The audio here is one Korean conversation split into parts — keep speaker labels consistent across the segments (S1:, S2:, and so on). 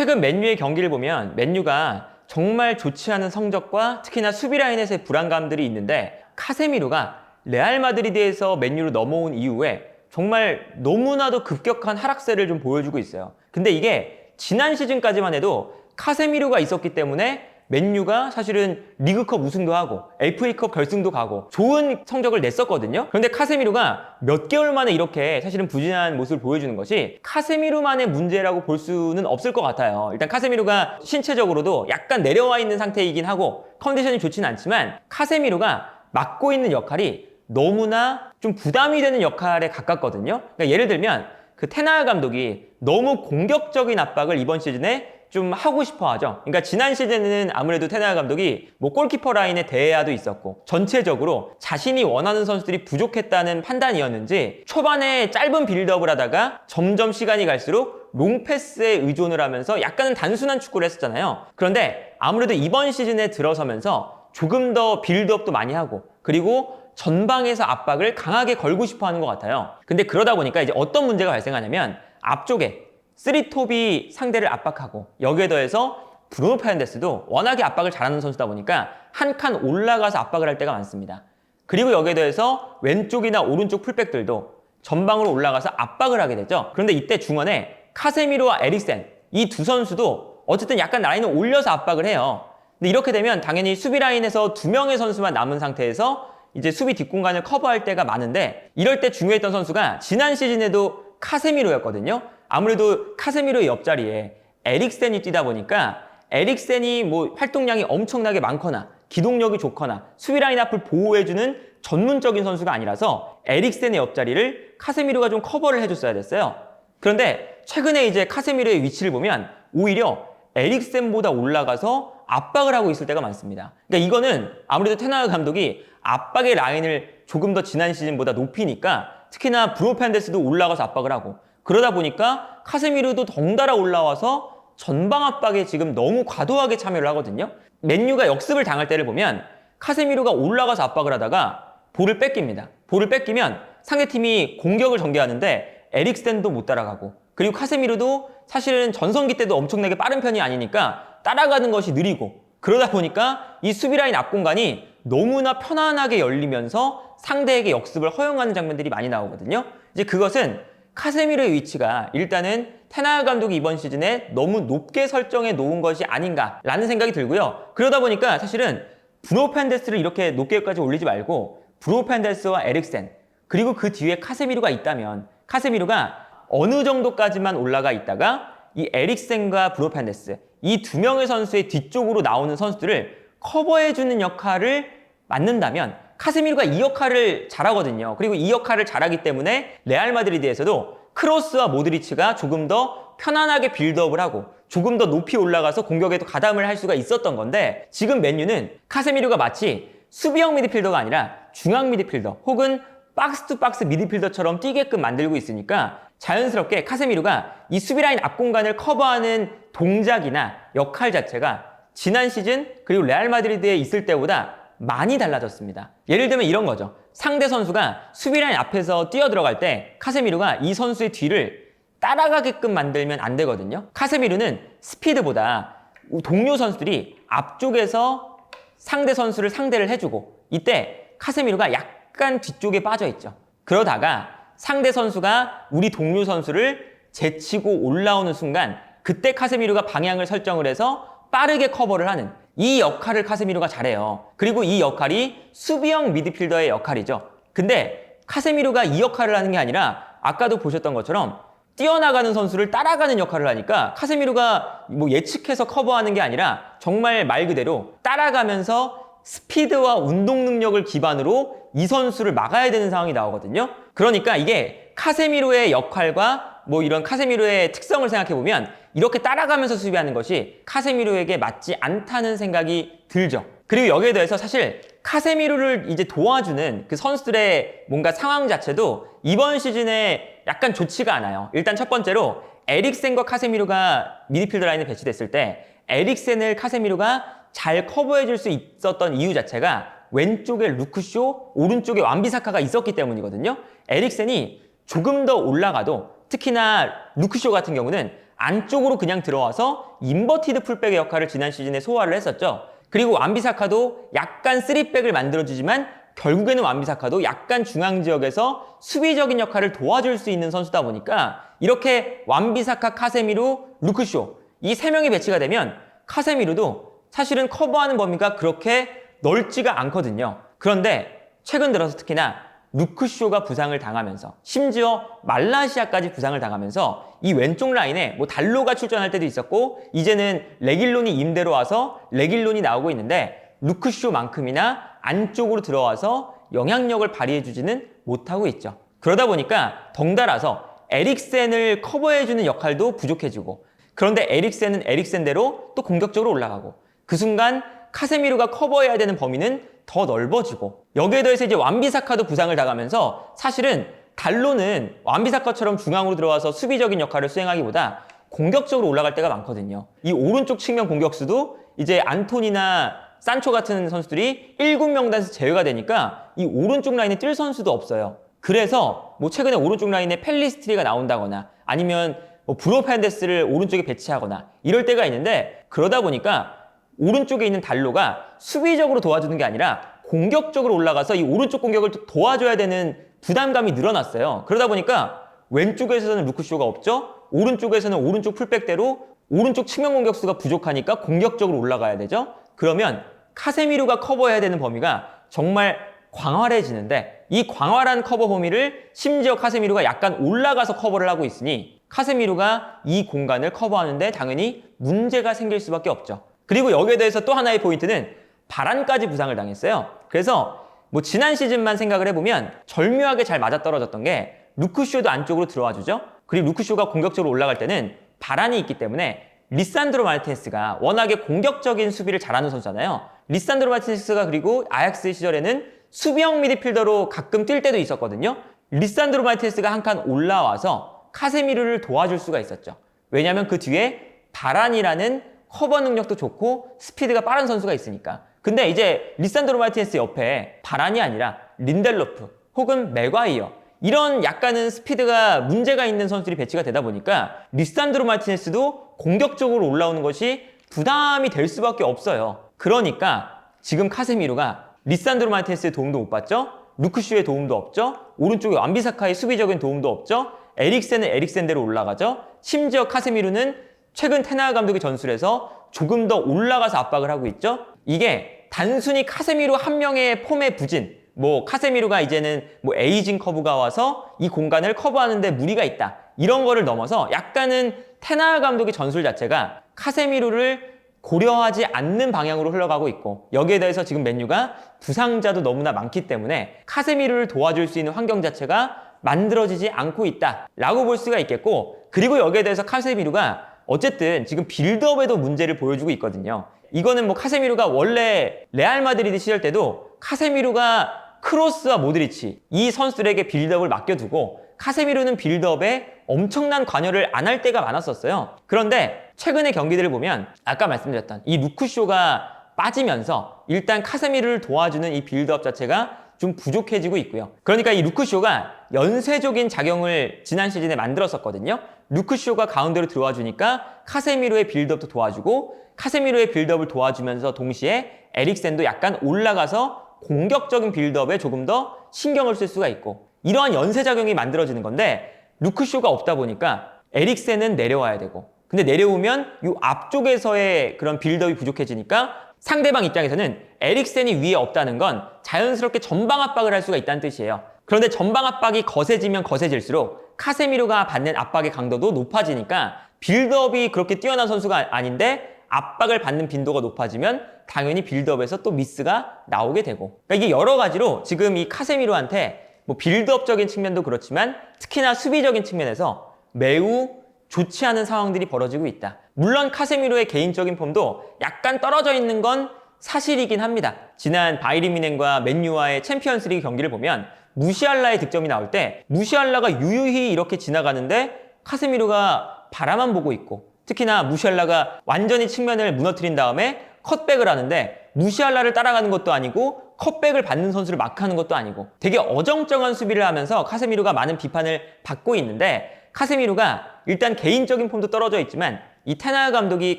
S1: 최근 맨유의 경기를 보면 맨유가 정말 좋지 않은 성적과 특히나 수비 라인에서의 불안감들이 있는데 카세미로가 레알 마드리드에서 맨유로 넘어온 이후에 정말 너무나도 급격한 하락세를 좀 보여주고 있어요. 근데 이게 지난 시즌까지만 해도 카세미로가 있었기 때문에 맨유가 사실은 리그컵 우승도 하고 FA컵 결승도 가고 좋은 성적을 냈었거든요. 그런데 카세미로가 몇 개월 만에 이렇게 사실은 부진한 모습을 보여주는 것이 카세미로만의 문제라고 볼 수는 없을 것 같아요. 일단 카세미로가 신체적으로도 약간 내려와 있는 상태이긴 하고 컨디션이 좋지는 않지만 카세미로가 맡고 있는 역할이 너무나 좀 부담이 되는 역할에 가깝거든요. 그러니까 예를 들면 그 테나야 감독이 너무 공격적인 압박을 이번 시즌에 좀 하고 싶어 하죠. 그러니까 지난 시즌에는 아무래도 테나야 감독이 뭐 골키퍼 라인의 대야도 있었고 전체적으로 자신이 원하는 선수들이 부족했다는 판단이었는지 초반에 짧은 빌드업을 하다가 점점 시간이 갈수록 롱패스에 의존을 하면서 약간은 단순한 축구를 했었잖아요. 그런데 아무래도 이번 시즌에 들어서면서 조금 더 빌드업도 많이 하고 그리고 전방에서 압박을 강하게 걸고 싶어 하는 것 같아요. 근데 그러다 보니까 이제 어떤 문제가 발생하냐면 앞쪽에 쓰리톱이 상대를 압박하고 여기에 더해서 브루노 파렌데스도 워낙에 압박을 잘하는 선수다 보니까 한 칸 올라가서 압박을 할 때가 많습니다. 그리고 여기에 더해서 왼쪽이나 오른쪽 풀백들도 전방으로 올라가서 압박을 하게 되죠. 그런데 이때 중원에 카세미로와 에릭센 이 두 선수도 어쨌든 약간 라인을 올려서 압박을 해요. 근데 이렇게 되면 당연히 수비 라인에서 두 명의 선수만 남은 상태에서 이제 수비 뒷공간을 커버할 때가 많은데 이럴 때 중요했던 선수가 지난 시즌에도 카세미로였거든요. 아무래도 카세미로의 옆자리에 에릭센이 뛰다 보니까 에릭센이 뭐 활동량이 엄청나게 많거나 기동력이 좋거나 수비 라인 앞을 보호해주는 전문적인 선수가 아니라서 에릭센의 옆자리를 카세미로가 좀 커버를 해줬어야 됐어요. 그런데 최근에 이제 카세미로의 위치를 보면 오히려 에릭센보다 올라가서 압박을 하고 있을 때가 많습니다. 그러니까 이거는 아무래도 테나르 감독이 압박의 라인을 조금 더 지난 시즌보다 높이니까 특히나 브로 펜데스도 올라가서 압박을 하고 그러다 보니까 카세미르도 덩달아 올라와서 전방 압박에 지금 너무 과도하게 참여를 하거든요. 맨유가 역습을 당할 때를 보면 카세미르가 올라가서 압박을 하다가 볼을 뺏깁니다. 볼을 뺏기면 상대팀이 공격을 전개하는데 에릭센도 못 따라가고 그리고 카세미르도 사실은 전성기 때도 엄청나게 빠른 편이 아니니까 따라가는 것이 느리고 그러다 보니까 이 수비 라인 앞 공간이 너무나 편안하게 열리면서 상대에게 역습을 허용하는 장면들이 많이 나오거든요. 이제 그것은 카세미르의 위치가 일단은 테나 감독이 이번 시즌에 너무 높게 설정해 놓은 것이 아닌가라는 생각이 들고요. 그러다 보니까 사실은 브로 펜데스를 이렇게 높게까지 올리지 말고 브로 펜데스와 에릭센 그리고 그 뒤에 카세미르가 있다면 카세미르가 어느 정도까지만 올라가 있다가 이 에릭센과 브로 펜데스 이 두 명의 선수의 뒤쪽으로 나오는 선수들을 커버해주는 역할을 맡는다면 카세미르가 이 역할을 잘하거든요. 그리고 이 역할을 잘하기 때문에 레알 마드리드에서도 크로스와 모드리치가 조금 더 편안하게 빌드업을 하고 조금 더 높이 올라가서 공격에도 가담을 할 수가 있었던 건데 지금 맨유는 카세미르가 마치 수비형 미드필더가 아니라 중앙 미드필더 혹은 박스 투 박스 미드필더처럼 뛰게끔 만들고 있으니까 자연스럽게 카세미르가 이 수비 라인 앞 공간을 커버하는 동작이나 역할 자체가 지난 시즌 그리고 레알 마드리드에 있을 때보다 많이 달라졌습니다. 예를 들면 이런 거죠. 상대 선수가 수비라인 앞에서 뛰어 들어갈 때 카세미르가 이 선수의 뒤를 따라가게끔 만들면 안 되거든요. 카세미르는 스피드보다 동료 선수들이 앞쪽에서 상대 선수를 상대를 해주고 이때 카세미르가 약간 뒤쪽에 빠져 있죠. 그러다가 상대 선수가 우리 동료 선수를 제치고 올라오는 순간 그때 카세미르가 방향을 설정을 해서 빠르게 커버를 하는 이 역할을 카세미르가 잘해요. 그리고 이 역할이 수비형 미드필더의 역할이죠. 근데 카세미르가 이 역할을 하는 게 아니라 아까도 보셨던 것처럼 뛰어나가는 선수를 따라가는 역할을 하니까 카세미르가 뭐 예측해서 커버하는 게 아니라 정말 말 그대로 따라가면서 스피드와 운동 능력을 기반으로 이 선수를 막아야 되는 상황이 나오거든요. 그러니까 이게 카세미로의 역할과 뭐 이런 카세미로의 특성을 생각해 보면 이렇게 따라가면서 수비하는 것이 카세미로에게 맞지 않다는 생각이 들죠. 그리고 여기에 대해서 사실 카세미로를 이제 도와주는 그 선수들의 뭔가 상황 자체도 이번 시즌에 약간 좋지가 않아요. 일단 첫 번째로 에릭센과 카세미로가 미드필더 라인에 배치됐을 때 에릭센을 카세미로가 잘 커버해 줄 수 있었던 이유 자체가 왼쪽에 루크쇼, 오른쪽에 완비사카가 있었기 때문이거든요. 에릭센이 조금 더 올라가도 특히나 루크쇼 같은 경우는 안쪽으로 그냥 들어와서 인버티드 풀백의 역할을 지난 시즌에 소화를 했었죠. 그리고 완비사카도 약간 쓰리백을 만들어주지만 결국에는 완비사카도 약간 중앙 지역에서 수비적인 역할을 도와줄 수 있는 선수다 보니까 이렇게 완비사카, 카세미루, 루크쇼 이 세 명이 배치가 되면 카세미루도 사실은 커버하는 범위가 그렇게 넓지가 않거든요. 그런데 최근 들어서 특히나 루크쇼가 부상을 당하면서 심지어 말라시아까지 부상을 당하면서 이 왼쪽 라인에 뭐 달로가 출전할 때도 있었고 이제는 레길론이 임대로 와서 레길론이 나오고 있는데 루크쇼만큼이나 안쪽으로 들어와서 영향력을 발휘해주지는 못하고 있죠. 그러다 보니까 덩달아서 에릭센을 커버해주는 역할도 부족해지고 그런데 에릭센은 에릭센대로 또 공격적으로 올라가고 그 순간 카세미루가 커버해야 되는 범위는 더 넓어지고 여기에 더해서 이제 완비사카도 부상을 당하면서 사실은 달로는 완비사카처럼 중앙으로 들어와서 수비적인 역할을 수행하기보다 공격적으로 올라갈 때가 많거든요. 이 오른쪽 측면 공격수도 이제 안토니나 산초 같은 선수들이 1군 명단에서 제외가 되니까 이 오른쪽 라인에 뛸 선수도 없어요. 그래서 뭐 최근에 오른쪽 라인에 펠리스트리가 나온다거나 아니면 뭐 브로 펜데스를 오른쪽에 배치하거나 이럴 때가 있는데 그러다 보니까 오른쪽에 있는 달로가 수비적으로 도와주는 게 아니라 공격적으로 올라가서 이 오른쪽 공격을 또 도와줘야 되는 부담감이 늘어났어요. 그러다 보니까 왼쪽에서는 루크쇼가 없죠. 오른쪽에서는 오른쪽 풀백대로 오른쪽 측면 공격수가 부족하니까 공격적으로 올라가야 되죠. 그러면 카세미루가 커버해야 되는 범위가 정말 광활해지는데 이 광활한 커버 범위를 심지어 카세미루가 약간 올라가서 커버를 하고 있으니 카세미루가 이 공간을 커버하는데 당연히 문제가 생길 수밖에 없죠. 그리고 여기에 대해서 또 하나의 포인트는 바란까지 부상을 당했어요. 그래서 뭐 지난 시즌만 생각을 해보면 절묘하게 잘 맞아떨어졌던 게 루크쇼도 안쪽으로 들어와 주죠. 그리고 루크쇼가 공격적으로 올라갈 때는 바란이 있기 때문에 리산드로 마르티네스가 워낙에 공격적인 수비를 잘하는 선수잖아요. 리산드로 마르티네스가 그리고 아약스 시절에는 수비형 미드필더로 가끔 뛸 때도 있었거든요. 리산드로 마르티네스가 한 칸 올라와서 카세미르를 도와줄 수가 있었죠. 왜냐하면 그 뒤에 바란이라는 커버 능력도 좋고 스피드가 빠른 선수가 있으니까. 근데 이제 리산드로 마르티네스 옆에 바란이 아니라 린델로프 혹은 맥과이어 이런 약간은 스피드가 문제가 있는 선수들이 배치가 되다 보니까 리산드로 마르티네스도 공격적으로 올라오는 것이 부담이 될 수밖에 없어요. 그러니까 지금 카세미루가 리산드로 마르티네스의 도움도 못 받죠. 루크슈의 도움도 없죠. 오른쪽에 완비사카의 수비적인 도움도 없죠. 에릭센은 에릭센대로 올라가죠. 심지어 카세미루는 최근 테나 감독의 전술에서 조금 더 올라가서 압박을 하고 있죠. 이게 단순히 카세미루 한 명의 폼의 부진, 뭐 카세미루가 이제는 뭐 에이징 커브가 와서 이 공간을 커버하는데 무리가 있다. 이런 거를 넘어서 약간은 테나 감독의 전술 자체가 카세미루를 고려하지 않는 방향으로 흘러가고 있고 여기에 대해서 지금 맨유가 부상자도 너무나 많기 때문에 카세미루를 도와줄 수 있는 환경 자체가 만들어지지 않고 있다라고 볼 수가 있겠고 그리고 여기에 대해서 카세미루가 어쨌든 지금 빌드업에도 문제를 보여주고 있거든요. 이거는 뭐 카세미루가 원래 레알 마드리드 시절 때도 카세미루가 크로스와 모드리치 이 선수들에게 빌드업을 맡겨두고 카세미루는 빌드업에 엄청난 관여를 안 할 때가 많았었어요. 그런데 최근의 경기들을 보면 아까 말씀드렸던 이 루크쇼가 빠지면서 일단 카세미루를 도와주는 이 빌드업 자체가 좀 부족해지고 있고요. 그러니까 이 루크쇼가 연쇄적인 작용을 지난 시즌에 만들었었거든요. 루크쇼가 가운데로 들어와 주니까 카세미루의 빌드업도 도와주고 카세미루의 빌드업을 도와주면서 동시에 에릭센도 약간 올라가서 공격적인 빌드업에 조금 더 신경을 쓸 수가 있고 이러한 연쇄작용이 만들어지는 건데 루크쇼가 없다 보니까 에릭센은 내려와야 되고 근데 내려오면 이 앞쪽에서의 그런 빌드업이 부족해지니까 상대방 입장에서는 에릭센이 위에 없다는 건 자연스럽게 전방 압박을 할 수가 있다는 뜻이에요. 그런데 전방 압박이 거세지면 거세질수록 카세미로가 받는 압박의 강도도 높아지니까 빌드업이 그렇게 뛰어난 선수가 아닌데 압박을 받는 빈도가 높아지면 당연히 빌드업에서 또 미스가 나오게 되고 그러니까 이게 여러 가지로 지금 이 카세미로한테 뭐 빌드업적인 측면도 그렇지만 특히나 수비적인 측면에서 매우 좋지 않은 상황들이 벌어지고 있다. 물론 카세미로의 개인적인 폼도 약간 떨어져 있는 건 사실이긴 합니다. 지난 바이리미넨과 맨유와의 챔피언스리그 경기를 보면 무시알라의 득점이 나올 때 무시알라가 유유히 이렇게 지나가는데 카세미로가 바라만 보고 있고 특히나 무시알라가 완전히 측면을 무너뜨린 다음에 컷백을 하는데 무시알라를 따라가는 것도 아니고 컷백을 받는 선수를 마크하는 것도 아니고 되게 어정쩡한 수비를 하면서 카세미루가 많은 비판을 받고 있는데 카세미루가 일단 개인적인 폼도 떨어져 있지만 이 테나 감독이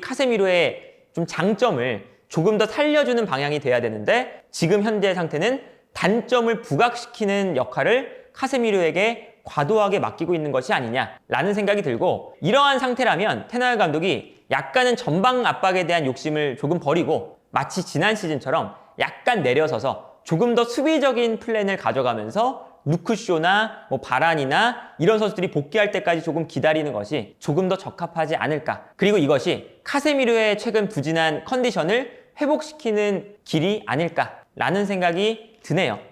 S1: 카세미루의 좀 장점을 조금 더 살려주는 방향이 돼야 되는데 지금 현재 상태는 단점을 부각시키는 역할을 카세미루에게 과도하게 맡기고 있는 것이 아니냐라는 생각이 들고 이러한 상태라면 테나 감독이 약간은 전방 압박에 대한 욕심을 조금 버리고 마치 지난 시즌처럼 약간 내려서서 조금 더 수비적인 플랜을 가져가면서 루크쇼나 뭐 바란이나 이런 선수들이 복귀할 때까지 조금 기다리는 것이 조금 더 적합하지 않을까. 그리고 이것이 카세미르의 최근 부진한 컨디션을 회복시키는 길이 아닐까라는 생각이 드네요.